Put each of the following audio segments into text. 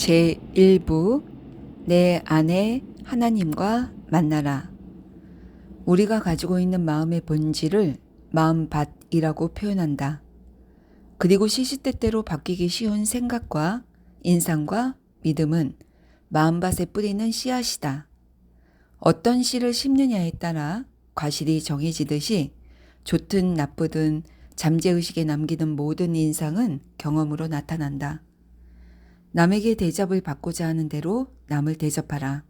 제1부 내 안에 하나님과 만나라. 우리가 가지고 있는 마음의 본질을 마음밭이라고 표현한다. 그리고 시시때때로 바뀌기 쉬운 생각과 인상과 믿음은 마음밭에 뿌리는 씨앗이다. 어떤 씨를 심느냐에 따라 과실이 정해지듯이 좋든 나쁘든 잠재의식에 남기는 모든 인상은 경험으로 나타난다. 남에게 대접을 받고자 하는 대로 남을 대접하라.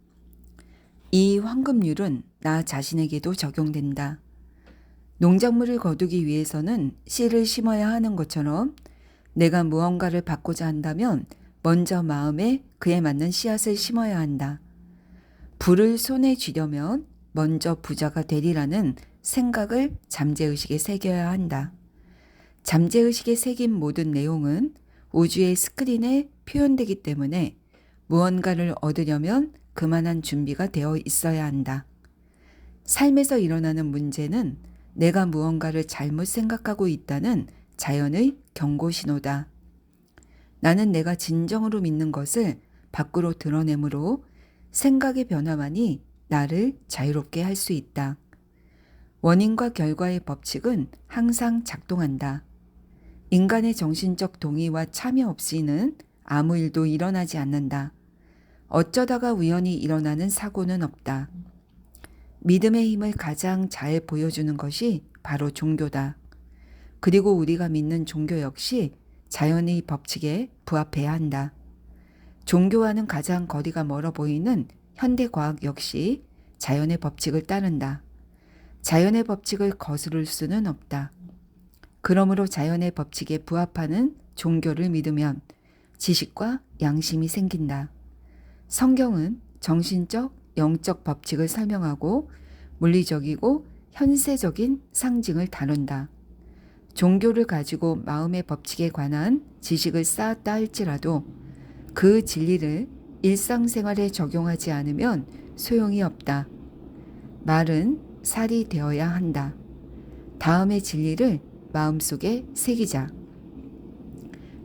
이 황금률은 나 자신에게도 적용된다. 농작물을 거두기 위해서는 씨를 심어야 하는 것처럼 내가 무언가를 받고자 한다면 먼저 마음에 그에 맞는 씨앗을 심어야 한다. 불을 손에 쥐려면 먼저 부자가 되리라는 생각을 잠재의식에 새겨야 한다. 잠재의식에 새긴 모든 내용은 우주의 스크린에 표현되기 때문에 무언가를 얻으려면 그만한 준비가 되어 있어야 한다. 삶에서 일어나는 문제는 내가 무언가를 잘못 생각하고 있다는 자연의 경고 신호다. 나는 내가 진정으로 믿는 것을 밖으로 드러내므로 생각의 변화만이 나를 자유롭게 할 수 있다. 원인과 결과의 법칙은 항상 작동한다. 인간의 정신적 동의와 참여 없이는 아무 일도 일어나지 않는다. 어쩌다가 우연히 일어나는 사고는 없다. 믿음의 힘을 가장 잘 보여주는 것이 바로 종교다. 그리고 우리가 믿는 종교 역시 자연의 법칙에 부합해야 한다. 종교와는 가장 거리가 멀어 보이는 현대 과학 역시 자연의 법칙을 따른다. 자연의 법칙을 거스를 수는 없다. 그러므로 자연의 법칙에 부합하는 종교를 믿으면 지식과 양심이 생긴다. 성경은 정신적, 영적 법칙을 설명하고 물리적이고 현세적인 상징을 다룬다. 종교를 가지고 마음의 법칙에 관한 지식을 쌓았다 할지라도 그 진리를 일상생활에 적용하지 않으면 소용이 없다. 말은 살이 되어야 한다. 다음의 진리를 마음속에 새기자.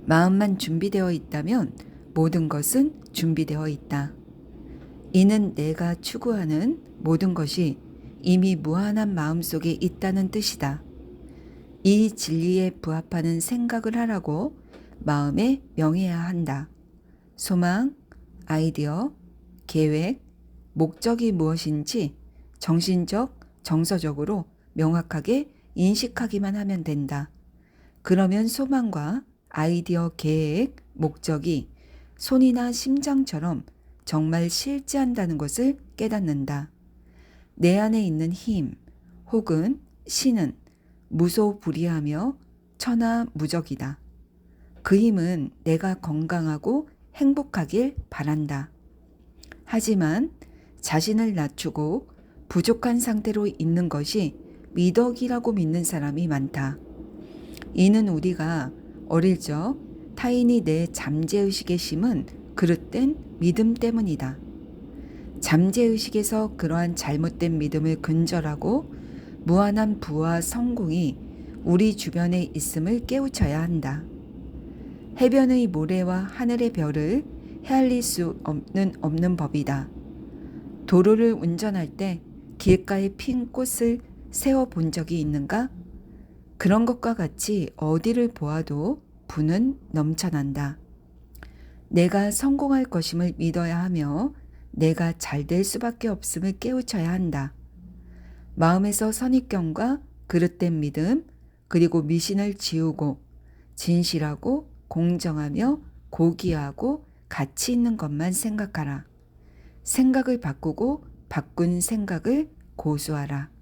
마음만 준비되어 있다면 모든 것은 준비되어 있다. 이는 내가 추구하는 모든 것이 이미 무한한 마음 속에 있다는 뜻이다. 이 진리에 부합하는 생각을 하라고 마음에 명해야 한다. 소망, 아이디어, 계획, 목적이 무엇인지 정신적, 정서적으로 명확하게 인식하기만 하면 된다. 그러면 소망과 아이디어, 계획, 목적이 손이나 심장처럼 정말 실제한다는 것을 깨닫는다. 내 안에 있는 힘 혹은 신은 무소불위하며 천하무적이다. 그 힘은 내가 건강하고 행복하길 바란다. 하지만 자신을 낮추고 부족한 상태로 있는 것이 미덕이라고 믿는 사람이 많다. 이는 우리가 어릴 적 타인이 내 잠재의식에 심은 그릇된 믿음 때문이다. 잠재의식에서 그러한 잘못된 믿음을 근절하고 무한한 부와 성공이 우리 주변에 있음을 깨우쳐야 한다. 해변의 모래와 하늘의 별을 헤아릴 수 없는 없는 법이다. 도로를 운전할 때 길가에 핀 꽃을 세워 본 적이 있는가? 그런 것과 같이 어디를 보아도 부는 넘쳐난다. 내가 성공할 것임을 믿어야 하며 내가 잘 될 수밖에 없음을 깨우쳐야 한다. 마음에서 선입견과 그릇된 믿음, 그리고 미신을 지우고 진실하고 공정하며 고귀하고 가치 있는 것만 생각하라. 생각을 바꾸고 바꾼 생각을 고수하라.